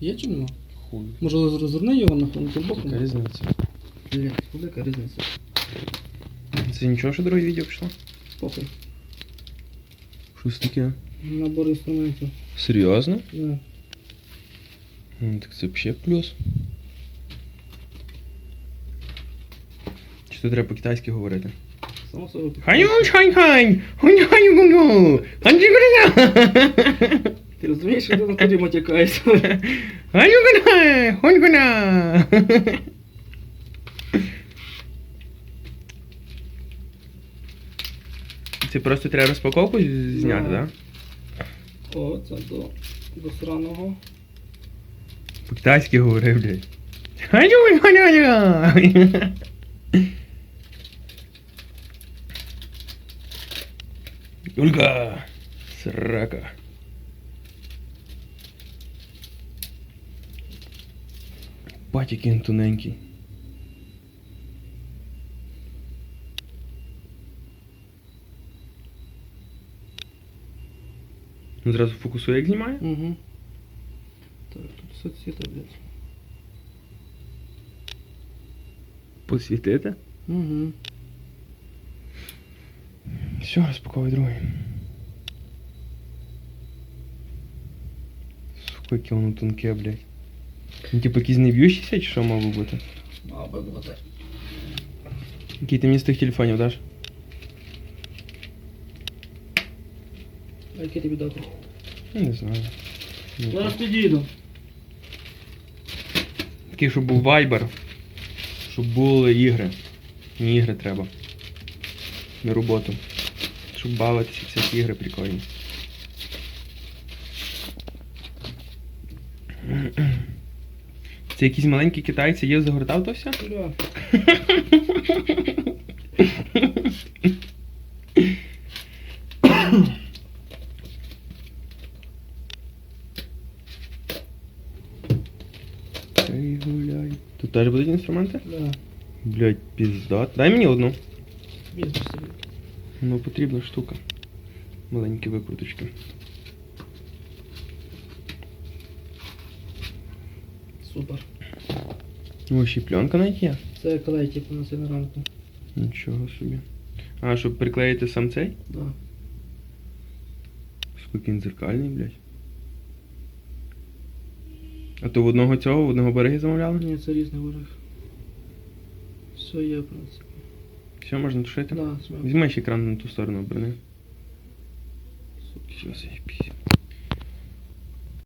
Є чи нема? Хуй. Може розверни його на тим боком? Яка різниця? Велика різниця. Це нічого, що друге відео пішло? Похуй. Щось таке. Набор інструментів. Серйозно? Да. Ну, так це взагалі плюс. Чи то треба по-китайськи говорити? Само собою. Хай хай хай! Що ти тоді гуня! Хунь гуня! Це просто треба розпаковку зняти, Да. так? О, це до, до сраного. По-китайськи говорив, блядь. Гуня! Юлька! Срака. Бать, який він тоненький. Ну, зразу фокусує, як знімає? Угу. Так, тут соцсіта, блядь. Посвітити. Угу. Все, розпаковуй другий. Сука, яке воно тонке, блядь. Ну, типу, якийсь не б'ющийся, чи що мав би бути? Мав би бути. Який ти мені з тих телефонів даш? А який тобі дати? Ну, Не знаю. Ну, Зараз підійду. Такий, щоб був вайбер. Щоб були ігри. Не ігри треба. На роботу. Щоб бавитися, всякі ігри прикольні. Це якісь маленькі китайці є загортав то все? Бля. Ей, гуляй. Тут теж будуть інструменти? Да. Блять, піздат. Дай мені одну. Собі. Ну, потрібна штука. Маленькі викруточки. Супер. О, ще пленка навіть є. Це клей, типу, на сильну рамку. Нічого собі. А, щоб приклеїти сам цей? Да. Скільки він дзеркальний, блядь. А то в одного цього, в одного береги замовляли? Ні, це різний ворог. Все є, в принципі. Все, можна тушити? Да. Візьми ще екран на ту сторону оберни. Все, заєбісь.